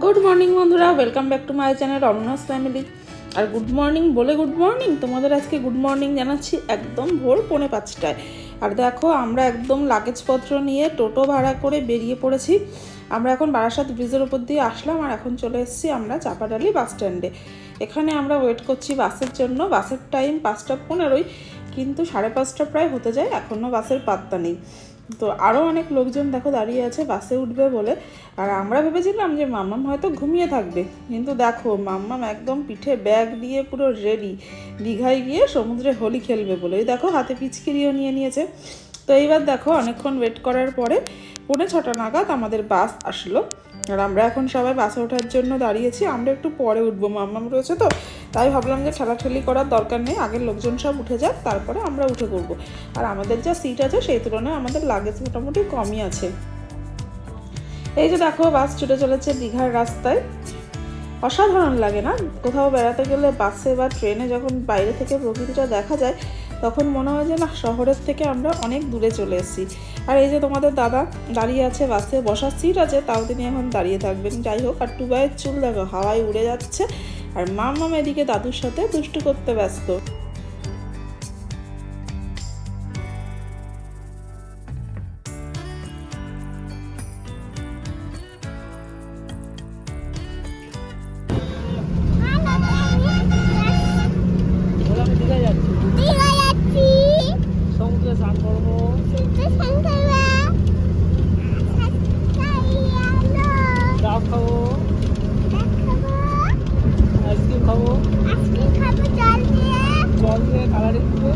Good morning বন্ধুরা। Welcome back to my channel Ramna's family R good morning বলে good morning তোমাদের আজকে good morning জানাচ্ছি একদম ভোর পৌনে পাঁচটায়। আর দেখো, আমরা একদম লাগেজপত্র নিয়ে টোটো ভাড়া করে বেরিয়ে পড়েছি। আমরা এখন বারাসাত ব্রিজের উপর দিয়ে আসলাম আর এখন চলে এসেছি আমরা চাপাডালি বাস স্ট্যান্ডে। এখানে আমরা ওয়েট করছি বাসের জন্য। বাসের টাইম পাঁচটা পনেরোই, কিন্তু সাড়ে পাঁচটা প্রায় হতে যায়। এখনও বাসের পাত্তা নেই। তো আরও অনেক লোকজন দেখো দাঁড়িয়ে আছে, বাসে উঠবে বলে। আর আমরা ভেবেছিলাম যে মাম্মাম হয়তো ঘুমিয়ে থাকবে। কিন্তু দেখো, মাম্মাম একদম পিঠে ব্যাগ দিয়ে পুরো রেডি দীঘায় গিয়ে সমুদ্রে হোলি খেলবে বলে। এই দেখো, হাতে পিচকিরিও নিয়ে নিয়েছে। তো এইবার দেখো, অনেকক্ষণ ওয়েট করার পরে পৌনে ছটা নাগাদ আমাদের বাস আসলো। আর আমরা এখন সবাই বাসে ওঠার জন্য দাঁড়িয়েছি, আমরা একটু পরে উঠবো মাম্মাম রয়েছে তো, তাই ভাবলাম যে ঠেলাঠেলি করার দরকার নেই আগের লোকজন সব উঠে যাক, তারপরে আমরা উঠে পড়ব। আর আমাদের যা সিট আছে সেই তুলনায় আমাদের লাগেজ মোটামুটি কমই আছে। এই যে দেখো, বাস ছুটে চলেছে দীঘার রাস্তায়। অসাধারণ লাগে না? কোথাও বেড়াতে গেলে বাসে বা ট্রেনে যখন বাইরে থেকে প্রকৃতিটা দেখা যায় তখন মনে হয় যে না শহরের থেকে আমরা অনেক দূরে চলে এসেছি। আর এই যে তোমাদের দাদা দাঁড়িয়ে আছে বাসে, বসার সিট আছে, তাও তিনি এখন দাঁড়িয়ে থাকবেন। যাই হোক, আর টুবাইয়ের চুল দেখো, হাওয়ায় উড়ে যাচ্ছে। আর মামাম এদিকে দাদুর সাথে দুষ্টু করতে ব্যস্ত। কালারিং করে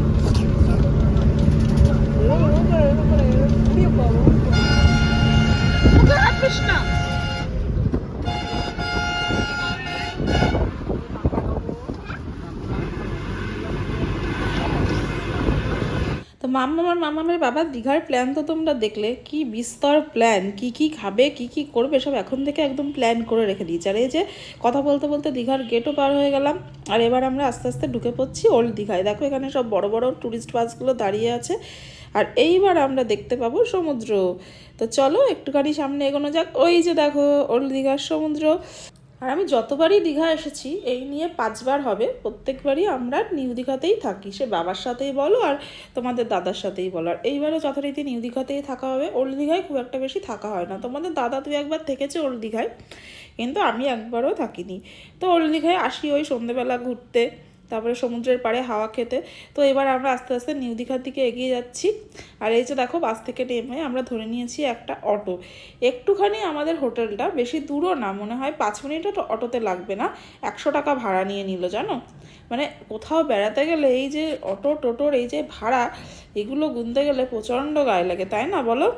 এরকম পাবো কৃষ্ণা। আর মাম্মামের বাবার দীঘার প্ল্যান তো তোমরা দেখলে। কি বিস্তর প্ল্যান কি কি খাবে, কি কি করবে, সব এখন থেকে একদম প্ল্যান করে রেখে দিয়েছে। আর এই যে কথা বলতে বলতে দীঘার গেটও পার হয়ে গেলাম। আর এবার আমরা আস্তে আস্তে ঢুকে পড়ছি ওল্ড দীঘায়। দেখো এখানে সব বড় বড় ট্যুরিস্ট বাসগুলো দাঁড়িয়ে আছে। আর এইবার আমরা দেখতে পাবো সমুদ্র। তো চলো একটুখানি সামনে এগোনো যাক। ওই যে দেখো ওল্ড দীঘার সমুদ্র। আর আমি যতবারই দীঘা এসেছি, এই নিয়ে পাঁচবার হবে। প্রত্যেকবারই আমরা নিউ দীঘাতেই থাকি। সে বাবার সাথেই বলো আর তোমাদের দাদার সাথেই বলো। আর এইবারও যথারীতি নিউ দীঘাতেই থাকা হবে। ওল্ড দীঘায় খুব একটা বেশি থাকা হয় না। তোমাদের দাদা তুই একবার থেকেছে ওল্ড দীঘায়, কিন্তু আমি একবারও থাকিনি। তো ওল্ড দীঘায় আসি ওই সন্ধেবেলা ঘুরতে। তারপরে সমুদ্রের পাড়ে হাওয়া খেতে। তো এবার আমরা আস্তে আস্তে নিউ দীঘার দিকে এগিয়ে যাচ্ছি। আর এই যে দেখো, বাস থেকে নেমে আমরা ধরে নিয়েছি একটা অটো। একটুখানি আমাদের হোটেলটা বেশি দূরও না, মনে হয় পাঁচ মিনিটও তো অটোতে লাগবে না। একশো টাকা ভাড়া নিয়ে নিল, জানো? মানে কোথাও বেড়াতে গেলে এই যে অটো টোটোর এই যে ভাড়া, এগুলো গুনতে গেলে প্রচণ্ড গায়ে লাগে, তাই না বলো?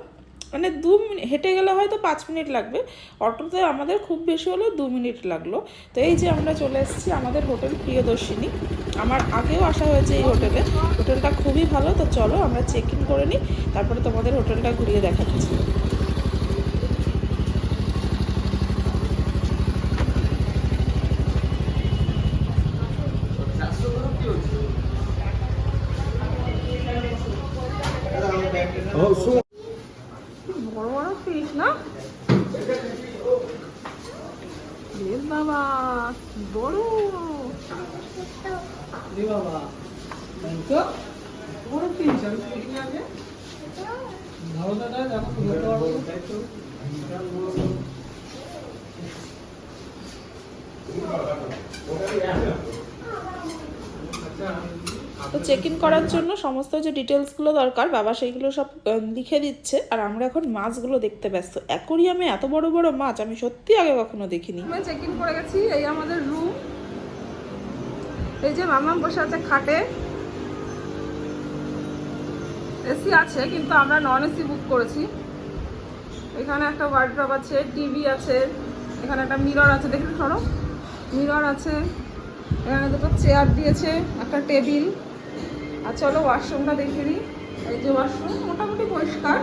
মানে দু মিনিট হেঁটে গেলে হয়তো পাঁচ মিনিট লাগবে। অটোতে আমাদের খুব বেশি হলে দু মিনিট লাগল। তো এই যে আমরা চলে এসেছি আমাদের হোটেল প্রিয়দর্শিনী। আমার আগেও আসা হয়েছে এই হোটেলে। হোটেলটা খুবই ভালো, তো চলো আমরা চেক ইন করে নিই। তারপরে তোমাদের হোটেলটা ঘুরিয়ে দেখাচ্ছি বড় বড় ফিস না? বাবা, কি বড়। বাবা বড় ফিস আমি দেখিনি আগে ধারণাটা দেখো ধরতে পারব তাই তো চেক ইন করার জন্য সমস্ত যে ডিটেলসগুলো দরকার, বাবা সেইগুলো সব লিখে দিচ্ছে। আর আমরা এখন মাছগুলো দেখতে ব্যস্ত। অ্যাকোরিয়ামে এত বড় বড় মাছ, আমি সত্যি আগে কখনো দেখিনি। চেক ইন করে গেছি, এই আমাদের রুম এই যে মামা বসে আছে খাটে। এসি আছে, কিন্তু আমরা নন এসি বুক করেছি। এখানে একটা ওয়ার্ড্রপ আছে টিভি আছে, এখানে একটা মিরর আছে দেখুন সরো মিরর আছে, এখানে দুটো চেয়ার দিয়েছে, একটা টেবিল আর চলো ওয়াশরুমটা দেখে নিই। এই যে ওয়াশরুম মোটামুটি পরিষ্কার।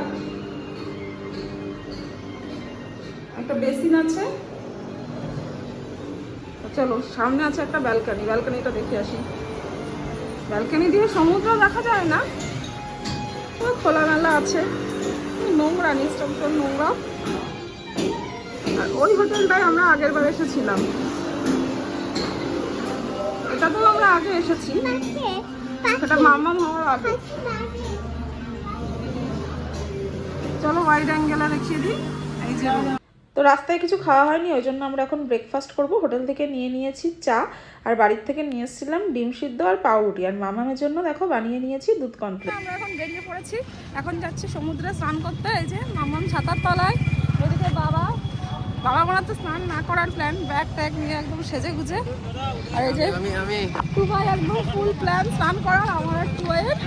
একটা বেসিন আছে। চলো, সামনে আছে একটা ব্যালকনি। ব্যালকনিটা দেখে আসি। ব্যালকনি দিয়ে সমুদ্র দেখা যায় না। তো খোলামেলা আছে। নোংরা ভীষণ নোংরা। আর ওই হোটেলটায় আমরা আগের বার এসেছিলাম। এটাতেও আমরা আগে এসেছি। আগে। চলো ওয়াইড অ্যাঙ্গেলে দেখিয়ে দিই। এই যে তো রাস্তায় কিছু খাওয়া হয়নি, ওই জন্য আমরা এখন ব্রেকফাস্ট করব। হোটেল থেকে নিয়ে নিয়েছি চা, আর বাড়ির থেকে নিয়ে এসেছিলাম ডিম সিদ্ধ আর পাউরুটি। আর মামামের জন্য দেখো বানিয়ে নিয়েছি দুধ কমপ্লেট আমরা এখন বেরিয়ে পড়েছি। এখন যাচ্ছি সমুদ্রে স্নান করতে। এই যে মামাম ছাতার তলায়, ওদিকে বাবা বাবা মারা তো স্নান না করার প্ল্যান ব্যাগ ট্যাগ নিয়ে একদম সেজে গুজে আর এই যে টুবাই একদম ফুল প্ল্যান স্নান করার আমার একটু টুবাইয়ের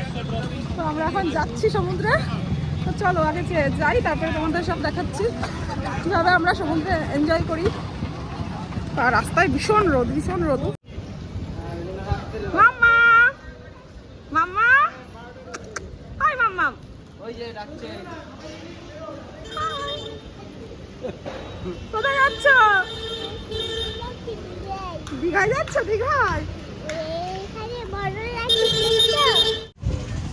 তো আমরা এখন যাচ্ছি সমুদ্রে। তো চলো আগে যে- যাই তারপরে তোমাদের সব দেখাচ্ছি। কীভাবে আমরা সমুদ্রে এনজয় করি। আর রাস্তায় ভীষণ রোদ ভীষণ রোদ মাম্মা মাম্মা হাই মাম্মা ওই যে ডাকছে কোথায় যাচ্ছ দীঘায় যাচ্ছ দীঘায় এখানে বড় লাগছে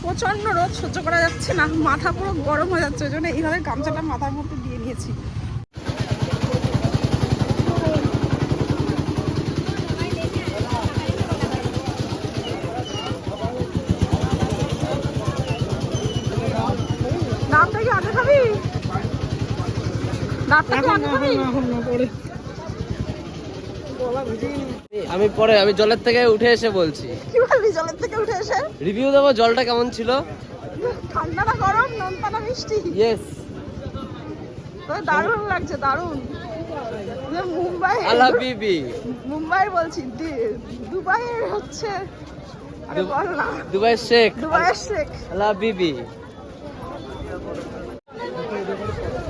প্রচণ্ড রোদ সহ্য করা যাচ্ছে না মাথা পুরো গরম হয়ে যাচ্ছে ওই জন্য এইভাবে গামছাটা মাথার মধ্যে দিয়ে নিয়েছি কি আগে খাবি? ডাবটা কি আগে খাবি? আমি পরে আমি জলের থেকে উঠে এসে বলছি। কি বলবি জলের থেকে উঠে এসে? রিভিউ দেবো জলটা কেমন ছিল? ঠান্ডা না গরম নোনতা মিষ্টি। ইয়েস তবে দারুণ লাগছে দারুণ। মুম্বাই আলা বিবি মুম্বাই বলছি দি- দুবাইয়ের হচ্ছে আরে দু- বল না। দুবাই শেখ। দুবাইয়ের শেখ। আলা বিবি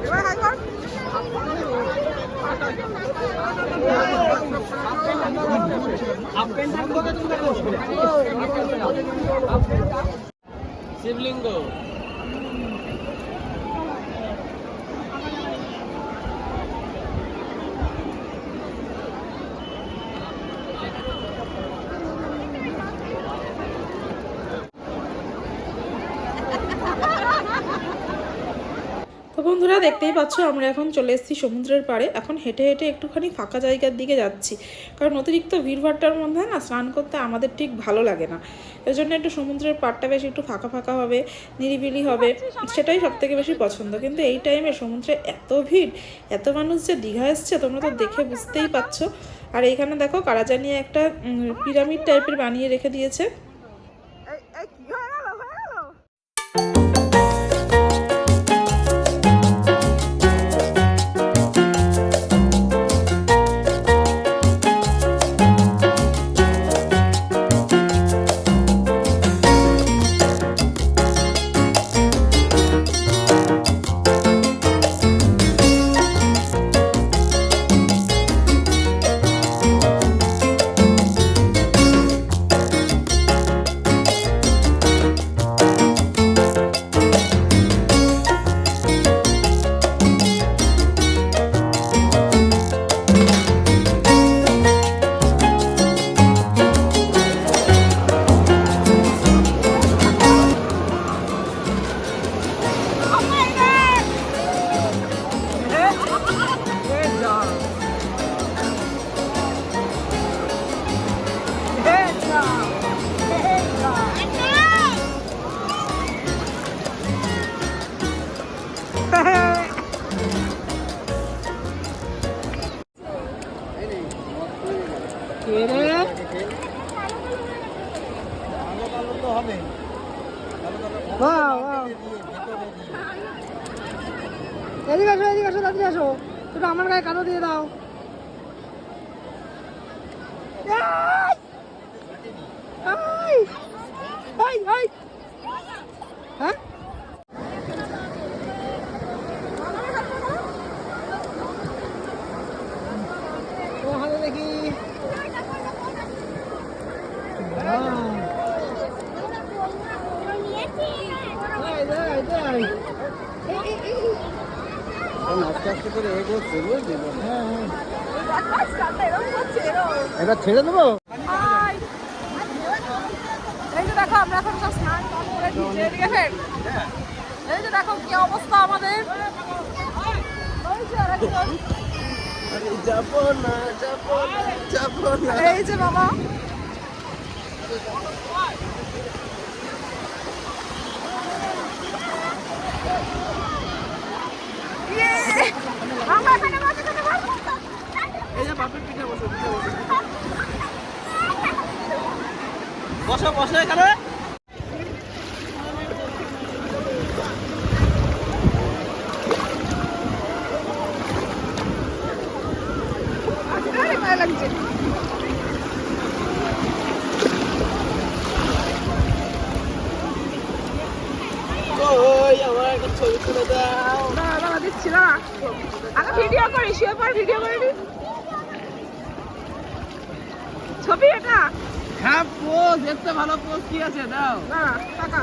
এবার হাই কর। শিবলিঙ্গ তো বন্ধুরা দেখতেই পাচ্ছ, আমরা এখন চলে এসেছি সমুদ্রের পাড়ে। এখন হেঁটে হেঁটে একটুখানি ফাঁকা জায়গার দিকে যাচ্ছি। কারণ অতিরিক্ত ভিড়ভাট্টার মধ্যে না স্নান করতে আমাদের ঠিক ভালো লাগে না। এই জন্য একটু সমুদ্রের পাড়টা বেশি একটু ফাঁকা ফাঁকা হবে, নিরিবিলি হবে, সেটাই সব থেকে বেশি পছন্দ। কিন্তু এই টাইমে সমুদ্রে এত ভিড়, এত মানুষ যে দীঘা এসছে, তোমরা তো দেখে বুঝতেই পারছ। আর এইখানে দেখো কারাজা নিয়ে একটা পিরামিড টাইপের বানিয়ে রেখে দিয়েছে। এই! এই! এই, এই! হ্যাঁ ও হাতে দেখি এই, এই, এই। আস্তে আস্তে করে এগোচ্ছে বুঝলি হ্যাঁ, এটা ছেড়ে দেবো? এই দেখো, আমরা এখন সব স্নান এই দেখো অবস্থা আমাদের। এই যে বাবা। ইয়ে! এই যে বাপের পিঠে বসো পিঠে বসো বসো বসো এখানে আরে, গায়ে লাগছে। ওই আমার একটা ছবি তুলে দাও দাঁড়া, দিচ্ছি, দাঁড়া। আগে ভিডিও করি শুয়ে পর ভিডিও করে নি ছবি এটা হ্যাঁ পোজ দেখতে ভালো পোজ কি আছে দাও। দাঁড়া টাকা।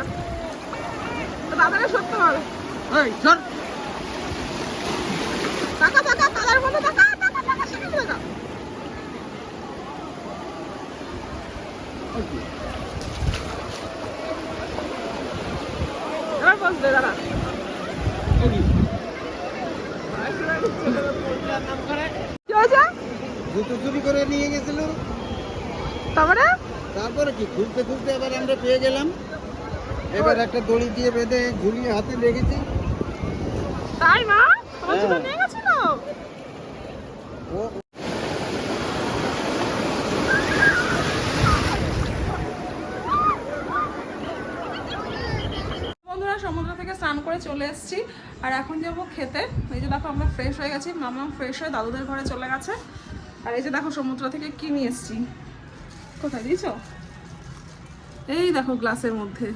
তো দাদাকে সত্য বল ওই সর টাকা টাকা কালার মতো টাকা টাকা টাকা সেখানে টাকা এবার বসবে দাঁড়া। কি জুতো চুরি করে নিয়ে গেছিল। তারপরে? তারপরে কি খুলতে খুলতে এবার আমরা পেয়ে গেলাম। এবার একটা দড়ি দিয়ে বেঁধে ঝুলিয়ে হাতে লেগেছি তাই মা? হ্যাঁ। নিয়ে গেছিল? ও। বন্ধুরা সমুদ্র থেকে স্নান করে চলে এসেছি। আর এখন যাব খেতে। এই যে দেখো আমরা ফ্রেশ হয়ে গেছি। মামা ফ্রেশ হয়ে দাদুদের ঘরে চলে গেছে। আর এই যে দেখো সমুদ্র থেকে কি নিয়ে এসেছি। কোথায় দিয়েছ? এই দেখো গ্লাসের মধ্যে।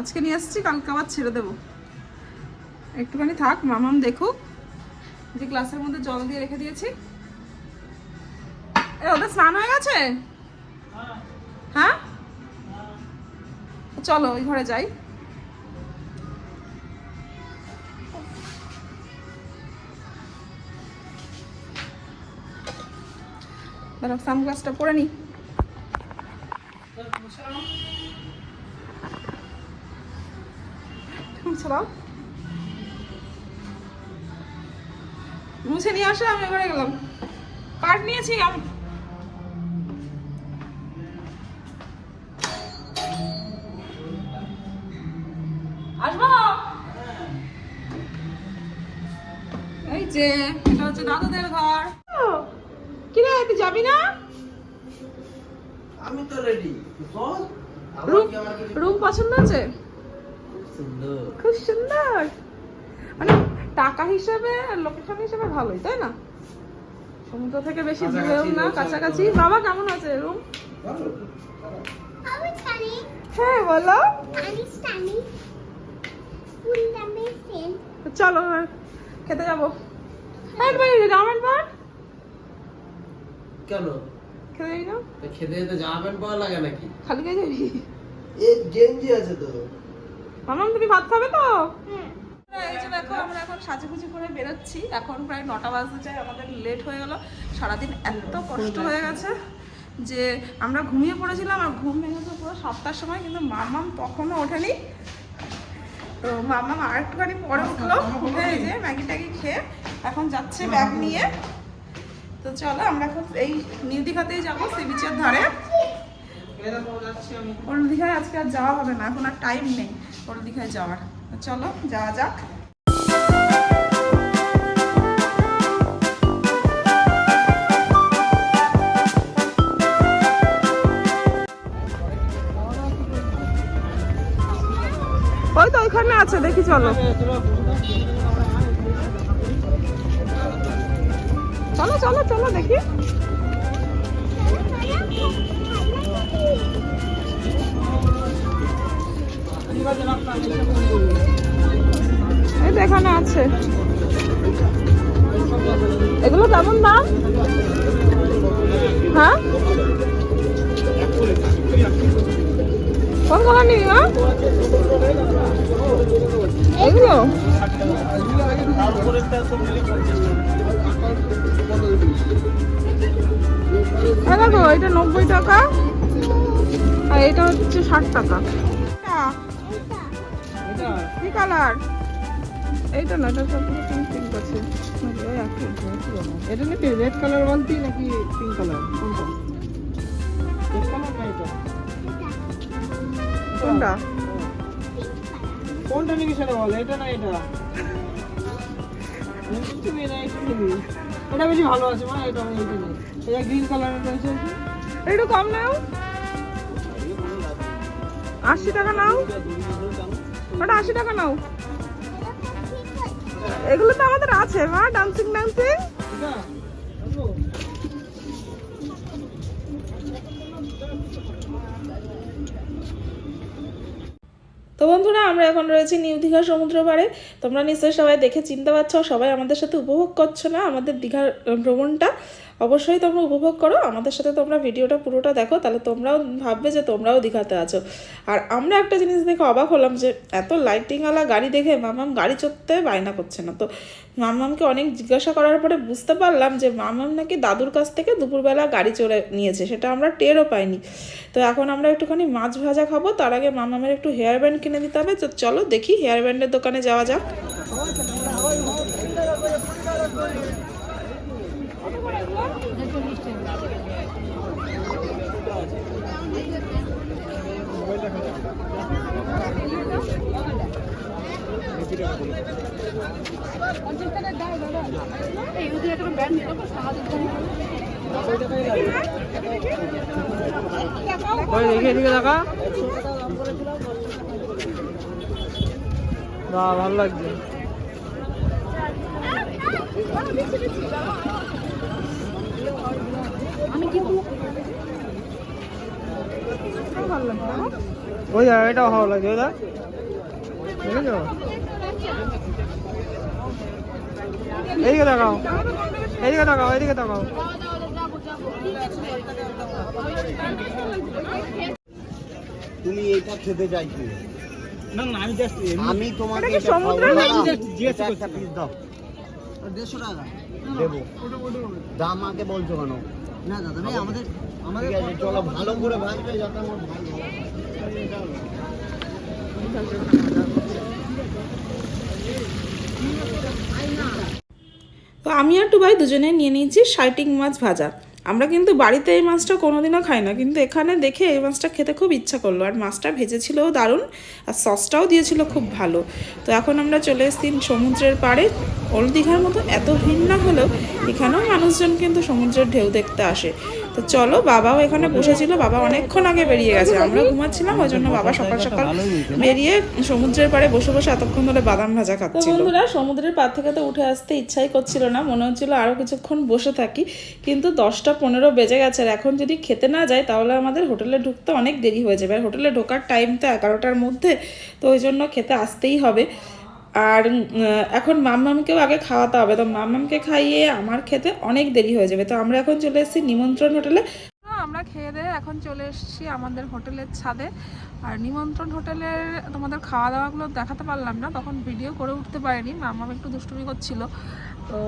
আজকে নিয়ে এসেছি কালকে আবার ছেড়ে দেবো। একটুখানি থাক মামাম দেখুক। যে গ্লাসের মধ্যে জল দিয়ে রেখে দিয়েছি। এ ওদের স্নান হয়ে গেছে? হ্যাঁ? চলো ওই ঘরে যাই। দাঁড়াও সানগ্লাসটা পরে নি। ছাড়াও মুছে নিয়ে আসো আমি ঘরে গেলাম। কাঠ নিয়েছি আমি রুম পছন্দ আছে? খুব সুন্দর। মানে টাকা হিসেবে লোকেশন হিসেবে ভালোই তাই না? সমুদ্র থেকে বেশি দূরেও না কাছাকাছি। বাবা কেমন আছে রুম হ্যাঁ বলো। চলো খেতে যাব। হ্যাঁ ভাই রামেন বার কেন? খেতে যাবি না? তা খেতে যেতে জামা প্যান্ট পাওয়া লাগে নাকি? খালি যাবি এই গেঞ্জি আছে তো। মামাম তুমি ভাত খাবে তো? হ্যাঁ এই যে দেখো আমরা এখন সাজুগুজু করে বেরোচ্ছি। এখন প্রায় নটা বাজতে চাই আমাদের লেট হয়ে গেল। সারাদিন এত কষ্ট হয়ে গেছে যে আমরা ঘুমিয়ে পড়েছিলাম আর ঘুম ভেঙেছে পুরো সাতটার সময় কিন্তু মামাম তখনও ওঠেনি। তো মামাম আর একটুখানি পরে উঠল উঠে এই যে ম্যাগি ট্যাগি খেয়ে এখন যাচ্ছে ব্যাগ নিয়ে। তো চলো, আমরা এখন এই নিউ দীঘাতেই যাব সি বিচের ধারে। ওল্ড দীঘায় আজকে আর যাওয়া হবে না, এখন আর টাইম নেই ওল্ড দীঘায় যাওয়ার। চলো, যাওয়া যাক। ওই তো ওইখানে আছে, দেখি চলো। চলো চলো চলো, দেখি। এই তো এখানে আছে। এগুলো কেমন দাম? হ্যাঁ? কোন কালার নিবি, মা? এগুলো? দেখো এটা নব্বই টাকা আর এটা হচ্ছে ষাট টাকা। কি কালার? এইটা না এটা সব পিঙ্ক পিঙ্ক আছে। নাকি? এটা নাকি রেড কালার বালতি নাকি পিঙ্ক কালার কোনটা? রেড কালার না এটা? কোনটা? কোনটা নিবি সেটা বল এটা না এটা? গ্রিন কালারের রয়েছে কম নাও। আশি টাকা নাও। ওটা আশি টাকা নাও। এগুলো তো আমাদের আছে মা ডান্সিং ডান্সিং তো বন্ধুরা, আমরা এখন রয়েছি নিউ দীঘা সমুদ্র পাড়ে তোমরা নিশ্চয়ই সবাই দেখে চিনতে পারছ, সবাই আমাদের সাথে উপভোগ করছ না আমাদের দীঘার ভ্রমণটা। অবশ্যই তোমরা উপভোগ করো। আমাদের সাথে তোমরা ভিডিওটা পুরোটা দেখো, তাহলে তোমরাও ভাববে যে তোমরাও দীঘাতে আছো। আর আমরা একটা জিনিস দেখে অবাক হলাম যে, এত লাইটিংওয়ালা গাড়ি দেখে মামাম গাড়ি চড়তে বায়না করছে না। তো মামামকে অনেক জিজ্ঞাসা করার পরে বুঝতে পারলাম যে মামাম নাকি দাদুর কাছ থেকে দুপুরবেলা গাড়ি চড়ে নিয়েছে, সেটা আমরা টেরও পাইনি। তো এখন আমরা একটুখানি মাছ ভাজা খাব, তার আগে মামামের একটু হেয়ার ব্যান্ড কিনে দিতে হবে। তো চলো দেখি হেয়ার ব্যান্ডের দোকানে যাওয়া যাক। দেখি এদিকে দেখা বাহ ভালো লাগছে ওই দেখ এটাও ভালো লাগছে ওই দেখেছ? এইদিকে এইদিকে এইদিকে তুমি এইটা খেতে চাইছো না না আমি জাস্ট আমি তোমাকে এটা একটা piece দাও। দেড়শো টাকা। দেবো। দাম আগে বলছো কেন? না দাদা ভাই আমাদের আমাদের চলো ভালো করে ভাজবে যাতে আমার তো আমি আর টুবাই দুজনে নিয়ে নিয়েছি শার্টিং মাছ ভাজা। আমরা কিন্তু বাড়িতে এই মাছটা কোনোদিনও খাই না, কিন্তু এখানে দেখে এই মাছটা খেতে খুব ইচ্ছা করল। আর মাছটা ভেজেছিলও দারুণ, আর সসটাও দিয়েছিল খুব ভালো। তো এখন আমরা চলে এসেছি সমুদ্রের পাড়ে। ওল্ড দীঘার মতো এত ভিড় না হলেও এখানেও মানুষজন কিন্তু সমুদ্রের ঢেউ দেখতে আসে। তো চলো বাবাও এখানে বসেছিল বাবা অনেকক্ষণ আগে বেরিয়ে গেছে। আমরা ঘুমাচ্ছিলাম ওই জন্য বাবা সকাল সকাল বেরিয়ে সমুদ্রের পাড়ে বসে বসে এতক্ষণ ধরে বাদাম ভাজা খাচ্ছিল। বন্ধুরা সমুদ্রের পাড় থেকে তো উঠে আসতে ইচ্ছাই করছিল না মনে হচ্ছিল আরও কিছুক্ষণ বসে থাকি কিন্তু দশটা পনেরো বেজে গেছে। আর এখন যদি খেতে না যায় তাহলে আমাদের হোটেলে ঢুকতে অনেক দেরি হয়ে যাবে। আর হোটেলে ঢোকার টাইম তো এগারোটার মধ্যে তো ওই জন্য খেতে আসতেই হবে। আর এখন মাম্মামকেও আগে খাওয়াতে হবে। তো মাম্মামকে খাইয়ে আমার খেতে অনেক দেরি হয়ে যাবে। তো আমরা এখন চলে এসেছি নিমন্ত্রণ হোটেলে। আমরা খেয়ে দিয়ে এখন চলে এসেছি আমাদের হোটেলের ছাদে। আর নিমন্ত্রণ হোটেলের তোমাদের খাওয়া দাওয়াগুলো দেখাতে পারলাম না, তখন ভিডিও করে উঠতে পারিনি। মামা একটু দুষ্টুমি করছিল। তো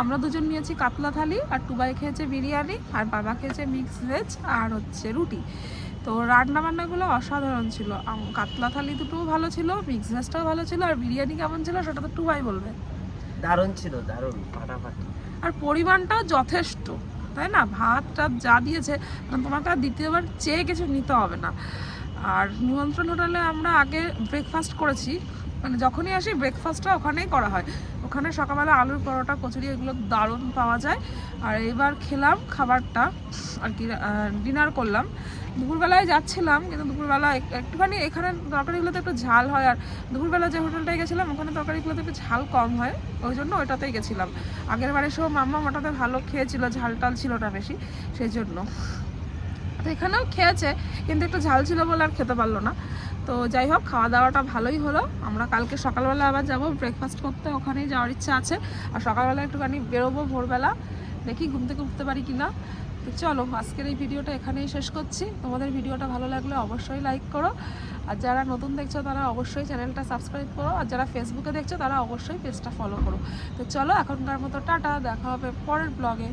আমরা দুজন নিয়েছি কাতলা থালি, আর টুবাই খেয়েছে বিরিয়ানি, আর বাবা খেয়েছে মিক্স ভেজ আর হচ্ছে রুটি। তো রান্না বান্নাগুলো অসাধারণ ছিল। কাতলা থালি দুটোও ভালো ছিল মিক্স ভেজটাও ভালো ছিল আর বিরিয়ানি কেমন ছিল সেটা তো টুবাই বলবে। দারুণ ছিল দারুণ ফাটাফাটি। আর পরিমাণটাও যথেষ্ট তাই না? ভাতটা যা দিয়েছে মানে তোমাকে আর দ্বিতীয়বার চেয়ে কিছু নিতে হবে না। আর নিমন্ত্রণ হোটেলে আমরা আগে ব্রেকফাস্ট করেছি। মানে যখনই আসি ব্রেকফাস্টটা ওখানেই করা হয়। ওখানে সকালবেলা আলুর পরোটা, কচুরি, এগুলো দারুণ পাওয়া যায়। আর এবার খেলাম খাবারটা, আর কি ডিনার করলাম। দুপুরবেলায় যাচ্ছিলাম, কিন্তু দুপুরবেলা একটুখানি এখানে তরকারিগুলোতে একটু ঝাল হয়। আর দুপুরবেলা যে হোটেলটায় গেছিলাম, ওখানে তরকারিগুলোতে একটু ঝাল কম হয়। ওই জন্য ওইটাতেই গেছিলাম। আগের বারের সব মাম্মা ওটাতে ভালো খেয়েছিল ঝাল টাল ছিল না বেশি, সেই জন্য। তো এখানেও খেয়েছে, কিন্তু একটু ঝাল ছিল বলে আর খেতে পারল না। তো যাই হোক খাওয়া দাওয়াটা ভালোই হলো। আমরা কালকে সকালবেলা আবার যাব ব্রেকফাস্ট করতে, ওখানেই যাওয়ার ইচ্ছা আছে। আর সকালবেলা একটুখানি বেরোবো ভোরবেলা, দেখি ঘুম থেকে উঠতে পারি কিনা। তো চলো, আজকের এই ভিডিওটা এখানেই শেষ করছি। তোমাদের ভিডিওটা ভালো লাগলে অবশ্যই লাইক করো। আর যারা নতুন দেখছ, তারা অবশ্যই চ্যানেলটা সাবস্ক্রাইব করো। আর যারা ফেসবুকে দেখছ, তারা অবশ্যই পেজটা ফলো করো। তো চলো, এখনকার মতো টাটা, দেখা হবে পরের ব্লগে